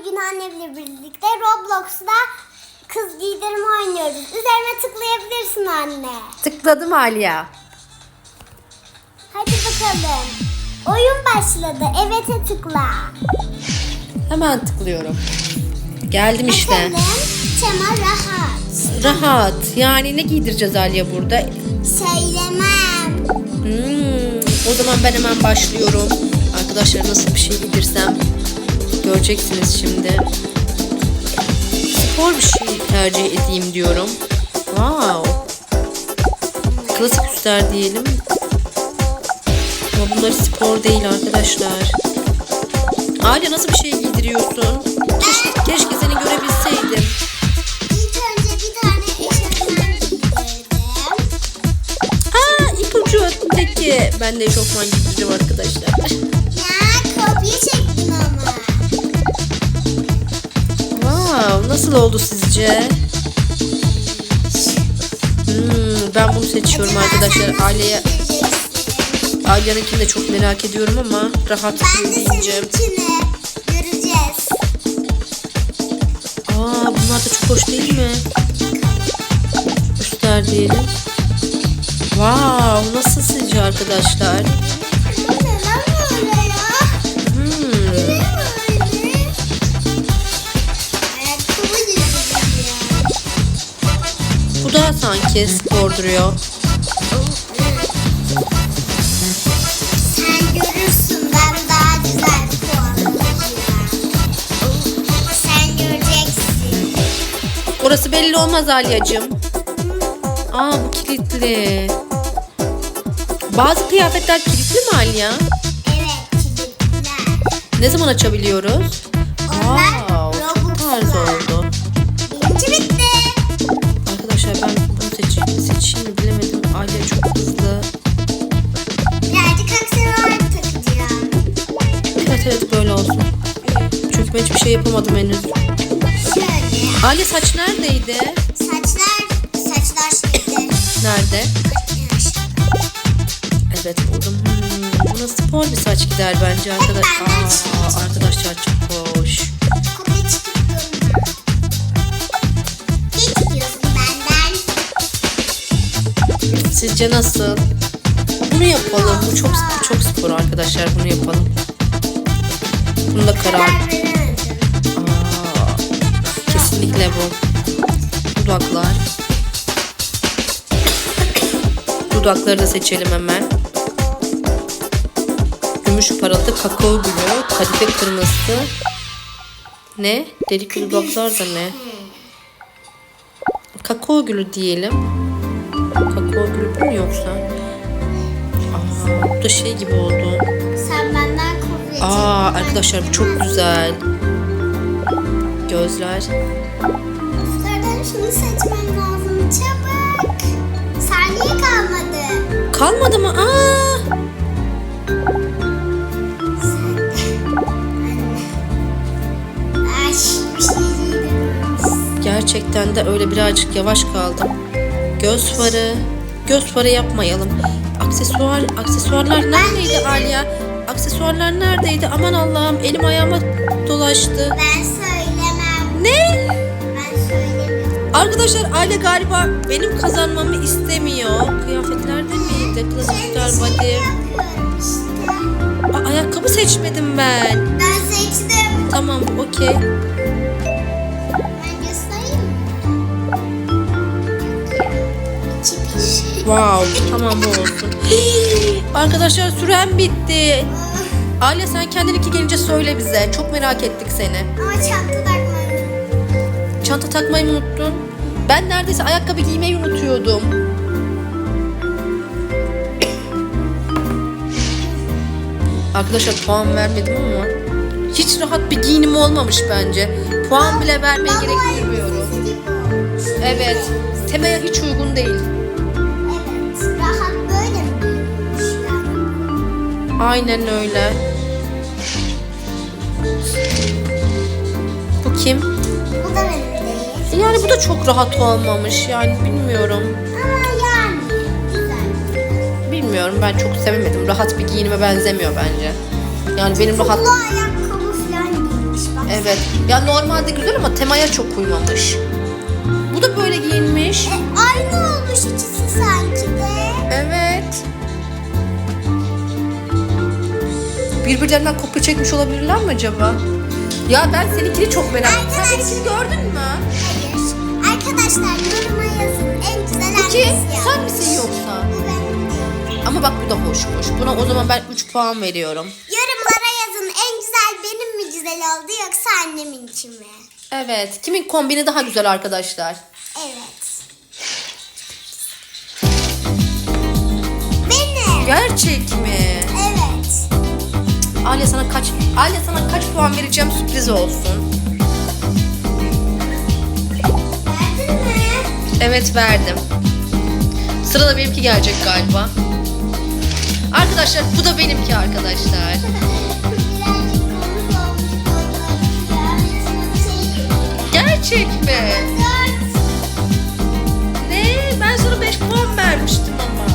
bugün annemle birlikte Roblox'ta kız giydirme oynuyoruz. Üzerine tıklayabilirsin anne. Tıkladım Aliya. Hadi bakalım. Oyun başladı. Evet'e tıkla. Hemen tıklıyorum. Geldim işte. Bakalım. Tema rahat. Rahat. Yani ne giydireceğiz Aliye burada? Söylemem. Hmm, o zaman ben hemen başlıyorum. Arkadaşlar nasıl bir şey giydirsem göreceksiniz şimdi. Spor bir şey tercih edeyim diyorum. Wow. Klasik üstler diyelim. Ama bunlar spor değil arkadaşlar. Aliye nasıl bir şey giydiriyorsun? Keşke, keşke seni görebilseydim. Aa ipucu peki. Ben de eşofman giydireceğim arkadaşlar. Nasıl oldu sizce? Hmm, ben bunu seçiyorum arkadaşlar. Aileye? Alya'nınkini de çok merak ediyorum ama rahat seninkini göreceğiz. Aa, bunlar da çok hoş değil mi? Üstler diyelim. Wow, nasıl sizce arkadaşlar? Sanki spor duruyor. Sen görürsün ben daha güzel. Sen göreceksin. Orası belli olmaz Alya'cığım. Aa bu kilitli. Bazı kıyafetler kilitli mi Alya? Evet kilitler. Ne zaman açabiliyoruz? Onlar Wow, çok Robux'lar. Şey yapamadım henüz. Şöyle. Alya saç neredeydi? Saçlar, saçlar şeyde. Nerede? Evet buldum. Hmm, buna spor bir saç gider bence arkadaşlar. Aa, arkadaşlar çok hoş. Sizce nasıl? Bunu yapalım. Bu çok çok spor arkadaşlar. Bunu yapalım. Bunu da karar. Kesinlikle bu. Dudaklar. Dudakları da seçelim hemen. Gümüş paralı kakao gülü, kadife kırmızısı. Ne? Delik dudaklar da ne? Kakao gülü diyelim. Kakao gülü bu mu yoksa? Aa, bu da şey gibi oldu. Sen benden çek. Aa arkadaşlar bu çok güzel. Gözler. Üstlerden şunu seçmen lazım. Çabuk. Saniye kalmadı. Kalmadı mı? Aa! Gerçekten de öyle birazcık yavaş kaldım. Göz farı. Göz farı yapmayalım. Aksesuar, aksesuarlar neredeydi Alya? Aksesuarlar neredeydi? Aman Allah'ım elim ayağıma dolaştı. Ben söylemem. Ne? Arkadaşlar Alya galiba benim kazanmamı istemiyor. Kıyafetlerde miydi? Klasikler body. Aa, ayakkabı seçmedim ben. Ben seçtim. Tamam okey. Ben göstereyim. Wow tamam bu olsun. Arkadaşlar süren bitti. Alya sen kendininki gelince söyle bize. Çok merak ettik seni. Ama çanta takmayı. Çanta takmayı mı unuttun? Ben neredeyse ayakkabı giymeyi unutuyordum. Arkadaşlar puan vermedim ama hiç rahat bir giyinim olmamış bence. Puan bile vermeye gerektirmiyorum. Evet, temaya hiç uygun değil. Evet. Rahat böyle mi? Aynen öyle. Bu kim? Bu da benim. Yani bu da çok rahat olmamış. Yani bilmiyorum. Ama yani güzel. Bilmiyorum ben çok sevemedim. Rahat bir giyinime benzemiyor bence. Yani benim rahat Pullu ayakkabı falan giymiş bak. Evet. Ya normalde güzel ama temaya çok uymamış. Bu da böyle giyinmiş. E, aynı olmuş ikisi sanki de. Evet. Birbirlerinden kopya çekmiş olabilirler mi acaba? Ya ben seninkini çok merak ettim. Sen benimkini gördün mü? Arkadaşlar yoruma yazın. En güzel hangisi Sen yapmış? misin yoksa? Değil. Ama bak bu da hoşmuş. Buna o zaman ben 3 puan veriyorum. Yorumlara yazın. En güzel benim mi güzel oldu yoksa annemin için mi? Evet. Kimin kombini daha güzel arkadaşlar? Evet. Benim. Gerçek mi? Evet. Alya sana kaç Alya sana kaç puan vereceğim sürpriz olsun. Evet verdim. Sırada benimki gelecek galiba. Arkadaşlar bu da benimki arkadaşlar. Gerçek mi? Ne? Ben sana 5 puan vermiştim ama.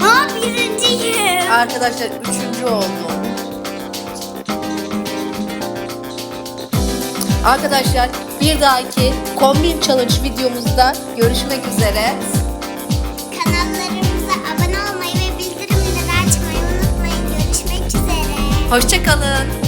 Aa birinciyim. Arkadaşlar üçüncü oldum. Arkadaşlar bir dahaki kombin challenge videomuzda görüşmek üzere. Kanallarımıza abone olmayı ve bildirimleri açmayı unutmayın. Görüşmek üzere. Hoşçakalın.